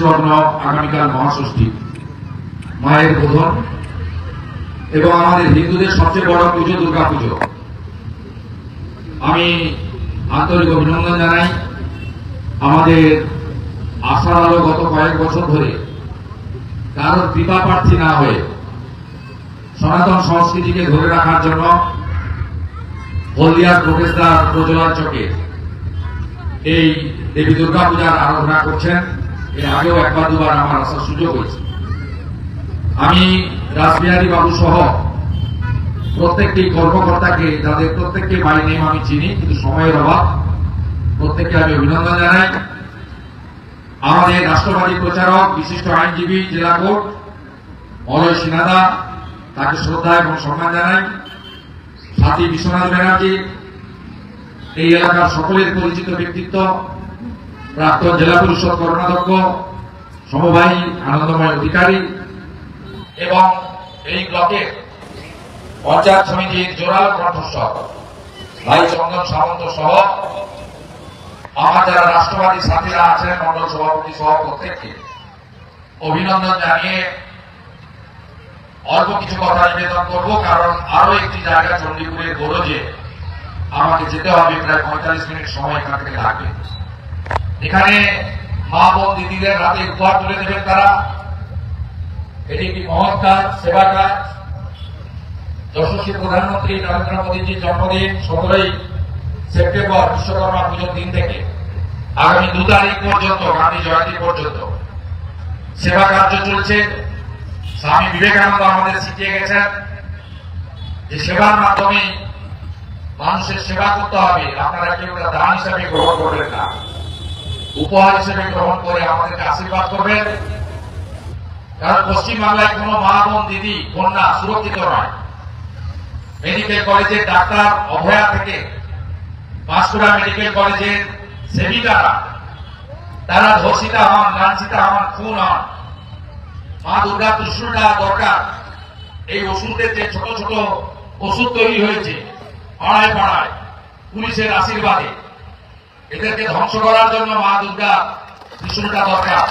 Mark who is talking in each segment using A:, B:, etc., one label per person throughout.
A: লগ্ন আগামীকাল মহাষষ্ঠী। মায়ের বোধন এবং আমাদের হিন্দুদের সবচেয়ে বড় পুজো, দুর্গা পুজো। আমি আন্তরিক অভিনন্দন জানাই। আমাদের আশার আলো গত কয়েক বছর ধরে কারোর কৃপা প্রার্থী না হয়ে সনাতন সংস্কৃতিকে ধরে রাখার জন্য হলদিয়ার প্রবেশদ্বার প্রজ্বলার চকে এই দেবী দুর্গা পূজার আরাধনা করছেন। এর আগেও একবার দুবার আমার আসার সুযোগ হয়েছে। আমি রাসবিহারী বাবু সহ প্রত্যেকটি কর্মকর্তাকে, যাদের প্রত্যেককে বাই নেম আমি চিনি, কিন্তু সময়ের অভাব, প্রত্যেককে আমি অভিনন্দন জানাই। আমাদের রাষ্ট্রবাদী প্রচারক, বিশিষ্ট আইনজীবী, জেলা কোর্ট মলয় সিনহাদা তাকে শ্রদ্ধা এবং সম্মান জানাই। সাথী বিশ্বনাথ ব্যানার্জি, এই এলাকার সকলের পরিচিত ব্যক্তিত্ব প্রাক্তন জেলা পরিষদ কর্মাধ্যক্ষ সমবায়ী আনন্দময় অধিকারী এবং এই ব্লকের পঞ্চায়েত সমিতির জোরাল কণ্ঠস্বর, ভাই চন্দন সামন্ত সহ আমার যারা রাষ্ট্রবাদী সাথীরা আছেন মন্ডল সভাপতি সহ প্রত্যেককে অভিনন্দন জানিয়ে অল্প কিছু কথা নিবেদন করব, কারণ আরও একটি জায়গা চণ্ডীপুরের গরজে আমাকে যেতে হবে, প্রায় পঁয়তাল্লিশ মিনিট সময় এখান থেকে লাগবে। এখানে মা বোন দিদিদের হাতে উপহার তুলে দেবেন তারা। এটি একটি মহৎ কাজ, সেবা কাজ। যশস্বী প্রধানমন্ত্রী নরেন্দ্র মোদীজির জন্মদিন সতেরোই সেপ্টেম্বর বিশ্বকর্মা পুজোর দিন থেকে আগামী দু তারিখ পর্যন্ত, গান্ধী জয়ন্তী পর্যন্ত। সেবা কার্য চলছে। স্বামী বিবেকানন্দ আমাদের শিখিয়ে গেছেন যে সেবার মাধ্যমে মানুষের সেবা করতে হবে। আপনারা কেউ দান হিসেবে গ্রহণ করবেন না। উপহার হিসেবে গ্রহণ করে আমাদেরকে আশীর্বাদ করবেন। কারণ পশ্চিমবাংলায় কোন মা বোন, দিদি, কন্যা সুরক্ষিত নয়। মেডিকেল কলেজের ডাক্তার, অভয়া থেকে বাঁশকুড়া মেডিকেল কলেজের সেবিকারা তারা ধর্ষিতা হন, লাঞ্ছিতা হন, খুন হন। মা দুর্গা ত্রিশুলটা দরকার। এই ওষুধের যে ছোট ছোট ওষুধ তৈরি হয়েছে, পাড়ায় পাড়ায় পুলিশের আশীর্বাদে। এদেরকে ধ্বংস করার জন্য মা দুর্গা ত্রিশুলটা দরকার।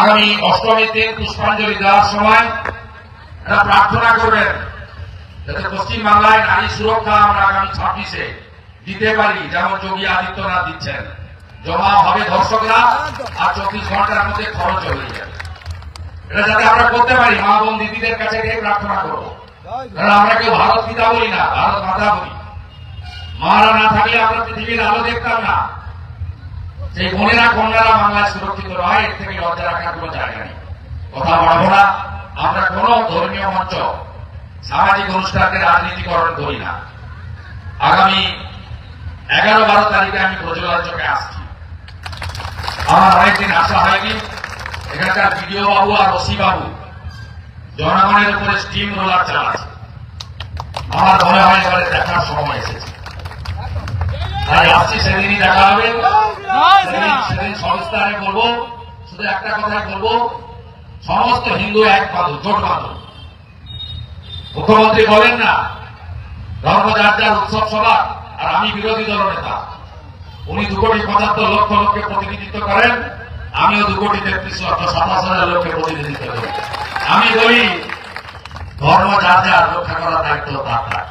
A: আগামী অষ্টমীতে পুষ্পাঞ্জলি দেওয়ার সময় এটা প্রার্থনা করবেন যাতে পশ্চিমবাংলায় নারী সুরক্ষা আমরা আগামী ছাব্বিশে দিতে পারি, যেমন যোগী আদিত্যনাথ দিচ্ছেন। জমা হবে ধর্ষকরা আর চব্বিশ ঘণ্টার মধ্যে খরচ হয়ে যাবে। এটা যাতে আমরা করতে পারি, মা বোন দিদিদের কাছে গিয়ে প্রার্থনা করব। কারণ আমরা কেউ ভারত পিতা বলি না, ভারত মাতা বলি। মারা না থাকলে আমরা পৃথিবীর আলো দেখতাম না। সেই বোনেরা, কন্যারা বাংলায় সুরক্ষিত নয়, এর থেকে লজ্জা রাখার কোনো জায়গা নেই। কথা বাড়াবো না, আমরা কোন ধর্মীয় মঞ্চ, সামাজিক অনুষ্ঠানকে রাজনীতিকরণ করি না। আগামী এগারো বারো তারিখে আমি চোখে আসছি। আমার অনেকদিন আসা হয়নি, এখানকার বিডিও বাবু আর ওসি বাবু জনগণের উপরে স্টিম রোলার চালাচ্ছে। আমার মনে হয় এবারে দেখার সময় এসেছে। তাই আসছি সেদিনই দেখা হবে। সেদিন বলব। শুধু একটা কথাই বলব সমস্ত হিন্দু এক বাঁধো জোট বাঁধো মুখ্যমন্ত্রী বলেন না ধর্ম যার যার উৎসব সভা আর আমি বিরোধী দল নেতা। উনি দু কোটি পঁচাত্তর লক্ষ লোককে প্রতিনিধিত্ব করেন আমিও দু কোটি তেত্রিশ লক্ষ সাতাশ হাজার লোককে প্রতিনিধিত্ব করি। আমি বলি ধর্ম যার যার রক্ষা করার দায়িত্ব তার তার।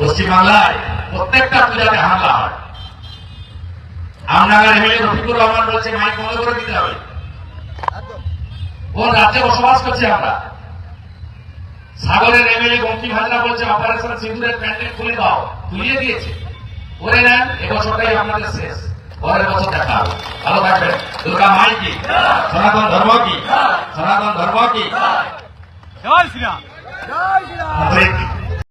A: পশ্চিমবাংলায় প্রত্যেকটা পূজাতে হামলা হয়। আমনাগার এমএলএ রফিকুর রহমান বলছে মাইক বন্ধ করে দিতে হবে। কোন রাজ্যে বসবাস করছি আমরা? সাগরের এমএলএ বঙ্কিম হাজরা বলছে অপারেশন সিঁদুরের প্যান্ডেল খুলে দাও খুলিয়ে দিয়েছে। করে নেন এবছরটাই আপনাদের শেষ। পরের বছর দেখা হবে। ভালো থাকবেন। দুর্গা মাই কি? সনাতন ধর্ম কি? সনাতন ধর্ম কি?
B: জয় শ্রীরাম। জয় শ্রীরাম।